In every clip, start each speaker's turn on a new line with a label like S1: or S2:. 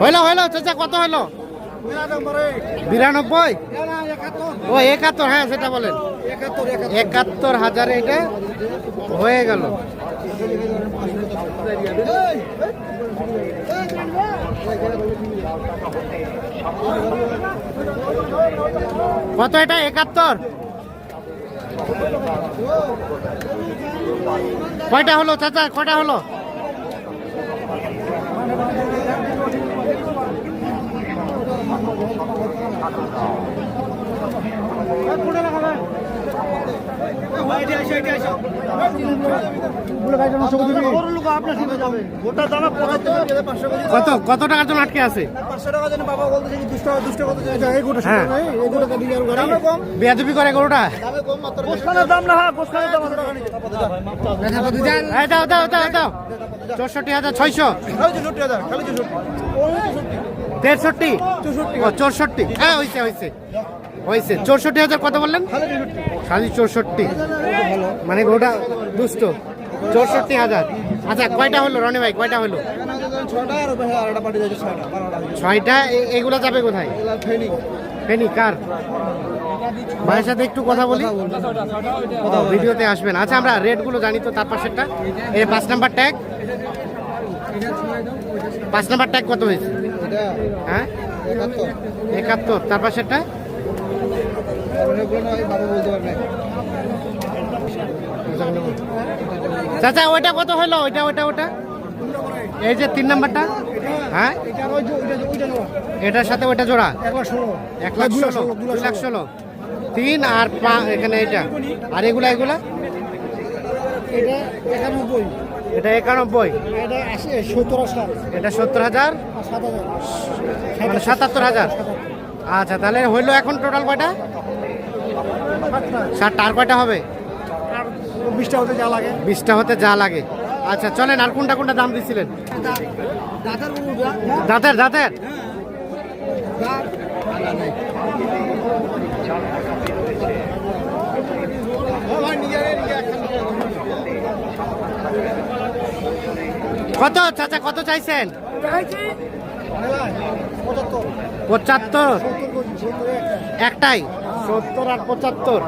S1: হইল হইল, চাচা, কত হইল? বিরানব্বই? ও, একাত্তর হ্যাঁ সেটা বলেন। একাত্তর হাজারে এটা হয়ে গেল। কত এটা? একাত্তর? কয়টা হলো, চাচা? কয়টা হলো? কত কত টাকার জন্য আটকে আছে? হ্যাঁ। বেয়াদবি করে গরুটা? এই দাও দাও দাও দাও চৌষট্টি হাজার ছয়শো। তেষট্টি? চৌষট্টি। হ্যাঁ হয়েছে হয়েছে হয়েছে চৌষট্টি হাজার কত বললেন? খালি চৌষট্টি। মানে গরুটা দুষ্ট। চৌষট্টি হাজার। আচ্ছা কয়টা হলো রনি ভাই? কয়টা হলো? ছয়টা? এগুলো যাবে কোথায়? ফেনি, কার? ভাইয়ের সাথে একটু কথা বলি। ভিডিওতে আসবেন। আচ্ছা আমরা রেটগুলো জানি তো তার পাশেরটা। এই পাঁচ নাম্বার ট্যাগ পাঁচ নাম্বার ট্যাগ কত হয়েছে? হ্যাঁ? একাত্তর। তার পাশেরটা? চাচা, ওইটা কত হলো? ওইটা ওইটা ওটা এই যে তিন নাম্বারটা? হ্যাঁ? এটার সাথে ওইটা জোড়া? এক লাখ ষোলো, দুই লাখ ষোলো। তিন আর পা, এখানে এটা আর এগুলা এগুলা?
S2: এটা একানব্বই।
S1: এটা
S2: সত্তর
S1: হাজার? মানে সাতাত্তর হাজার। আচ্ছা তাহলে হইল এখন টোটাল কয়টা? ষাটটা আর কয়টা হবে?
S2: বিশটা হতে যা লাগে।
S1: বিশটা হতে যা লাগে। আচ্ছা চলেন আর কোনটা কোনটা দাম দিছিলেন?
S2: দাদার
S1: দাঁতের দাঁতের? কত চাচা কত চাইছেন? পঁচাত্তর। একটাই? সত্তর আর পঁচাত্তর।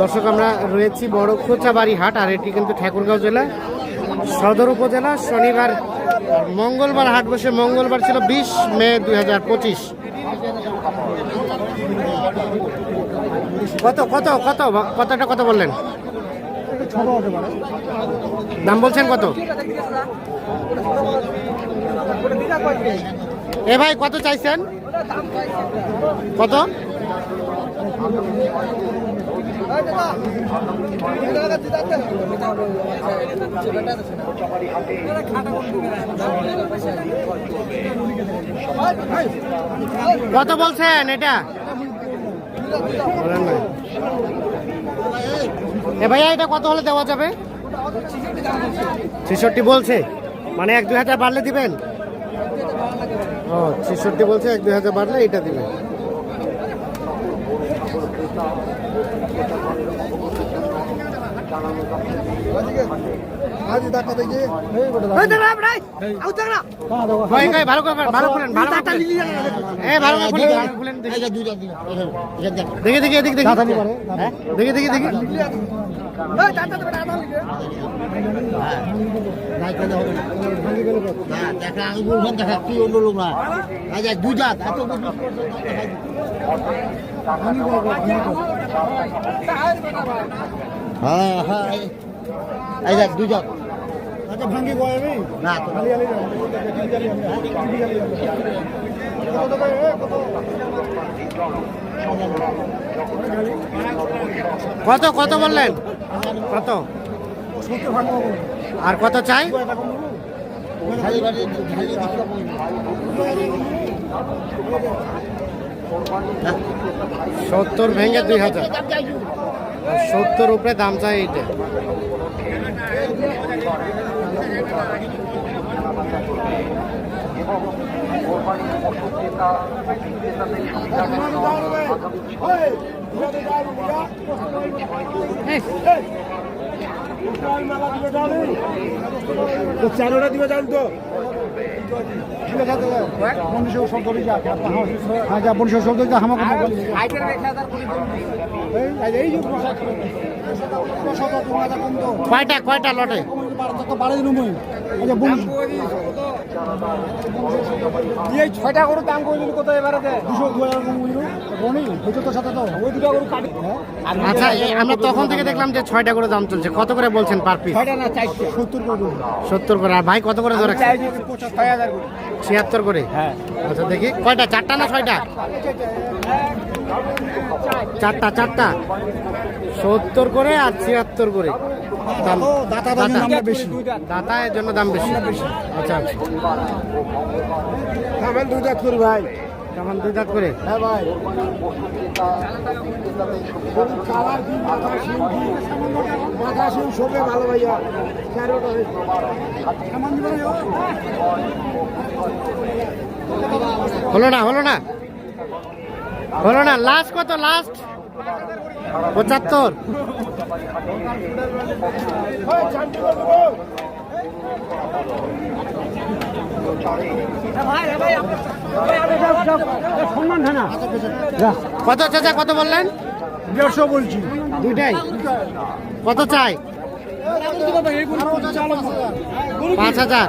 S1: দর্শক, আমরা রয়েছি বড় খোঁচাবাড়ি হাট, আর এটি কিন্তু ঠাকুরগাঁও জেলা, সদর উপজেলা, শনিবার, মঙ্গলবার হাট বসে, মঙ্গলবার ছিল বিশ মে দুই হাজার পঁচিশ। কত কত কত, কতটা কত বললেন? দাম বলছেন কত? এ ভাই, কত চাইছেন? কত? কত বলছেন এটা। এ ভাইয়া, এটা কত হলে দেওয়া যাবে? ছেষট্টি বলছে। মানে এক দুই হাজার বাড়লে দিবেন? ও, ছেষট্টি বলছে, এক দুই হাজার বাড়লে এটা দিবেন।
S2: 나오고 আজ দেখা দেখি।
S1: ভাই, ভাই, ভালো করে ভালো খুলেন ভালো। এ করে খুলেন, দেখি। দেখি। দেখি এদিক দেখি হ্যাঁ? দেখি দেখি দেখি।
S2: দেখা দেখা কি অন্য লোক না। আজ দুই জাত এত হ্যাঁ হ্যাঁ এই দেখ দুই জাত না
S1: কত কত? বললেন? কত? আর কত চাই? সত্তর ভেঙে দুই হাজার। সত্তর উপরে দাম চাই এইটা।
S2: চারোটা দিবে জান তো ঠিক আছে বন্ধু শব্দ যা যা বন্ধু শব্দ যা আমাকে এই এই যে প্রসাদ প্রসাদ তোমার কম তো
S1: কয়টা কয়টা লটে?
S2: মই। আচ্ছা এই ছয়টা গরু দাম করে কত এবারে দুশো দু হাজার কম বুঝলো বনি তো সাথে তো ওই দুটো গরু কাটি
S1: আচ্ছা আমরা তখন থেকে দেখলাম যে ছয়টা করে দাম চলছে। কত করে বলছেন পার পিস
S2: ছয়টা না চারটে। সত্তর করে
S1: সত্তর করে। আর ভাই কত করে ধরে
S2: ছয় হাজার
S1: ছিয়াত্তর করে?
S2: হ্যাঁ।
S1: আচ্ছা দেখি। কয়টা? চারটা না ছয়টা? চারটা চারটা। সত্তর করে আর ছিয়াত্তর করে। দাম
S2: ও দাতা দাম
S1: দাতা।
S2: আমরা বেশি।
S1: দাতা এর জন্য দাম বেশি। আচ্ছা আচ্ছা।
S2: আমার দুই দাঁত করি ভাই।
S1: কেমন দুই দাঁত করে।
S2: হ্যাঁ ভাই। কালার কি মাথা কি? মাথা ভালো ভাইয়া। চারোটা
S1: হলো না হলো না। হলো না লাস্ট কত লাস্ট পঁচাত্তর। কত চাচা কত বললেন?
S2: দেড়শো বলছি।
S1: দুইটাই। কত চাই? পাঁচ হাজার।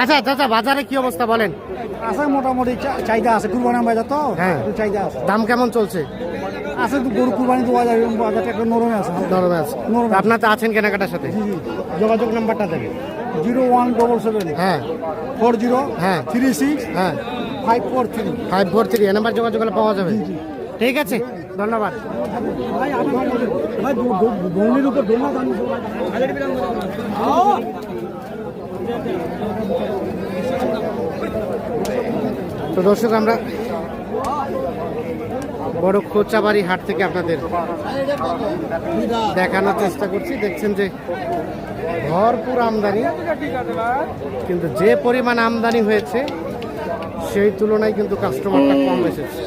S1: আচ্ছা চাচা বাজারে কি অবস্থা বলেন
S2: আছে মোটামুটি চাহিদা আছে কুরবানি বাজার তো
S1: হ্যাঁ।
S2: চাহিদা আছে
S1: দাম কেমন চলছে
S2: আছে তো গরু কুরবানি দেওয়া যায় বাজারটা একটু নরমে আছে
S1: নরমে আছে
S2: নরমে।
S1: আপনার তো আছেন কেনাকাটার সাথে
S2: জি জি
S1: যোগাযোগ নাম্বারটা দেন
S2: জিরো ওয়ান ডবল সেভেন
S1: হ্যাঁ
S2: ফোর জিরো
S1: হ্যাঁ।
S2: থ্রি সিক্স
S1: হ্যাঁ
S2: five four three
S1: five four three এ নাম্বার যোগাযোগ করলে পাওয়া যাবে ঠিক আছে ধন্যবাদ
S2: ভাই আমার ভাই উপর দৌড়া দাম
S1: তো দর্শক আমরা বড় খোঁচাবাড়ি হাট থেকে আপনাদের দেখানোর চেষ্টা করছি। দেখছেন যে ভরপুর আমদানি কিন্তু যে পরিমাণ আমদানি হয়েছে সেই তুলনায় কিন্তু কাস্টমারটা কম এসেছে।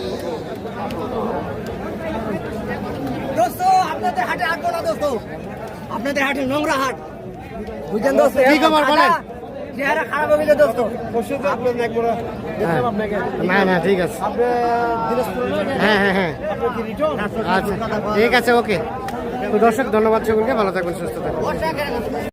S3: আপনাদের হাটে নোংরা হাট। বুঝলেন দোস্ত?
S1: কি খবর বলেন?
S3: চেহারা খারাপ হয়ে দোস্ত।
S1: হ্যাঁ। না না ঠিক আছে। হ্যাঁ হ্যাঁ হ্যাঁ। আচ্ছা। ঠিক আছে ওকে। তো দর্শক ধন্যবাদ সকলকে। ভালো থাকবেন সুস্থ থাকবেন।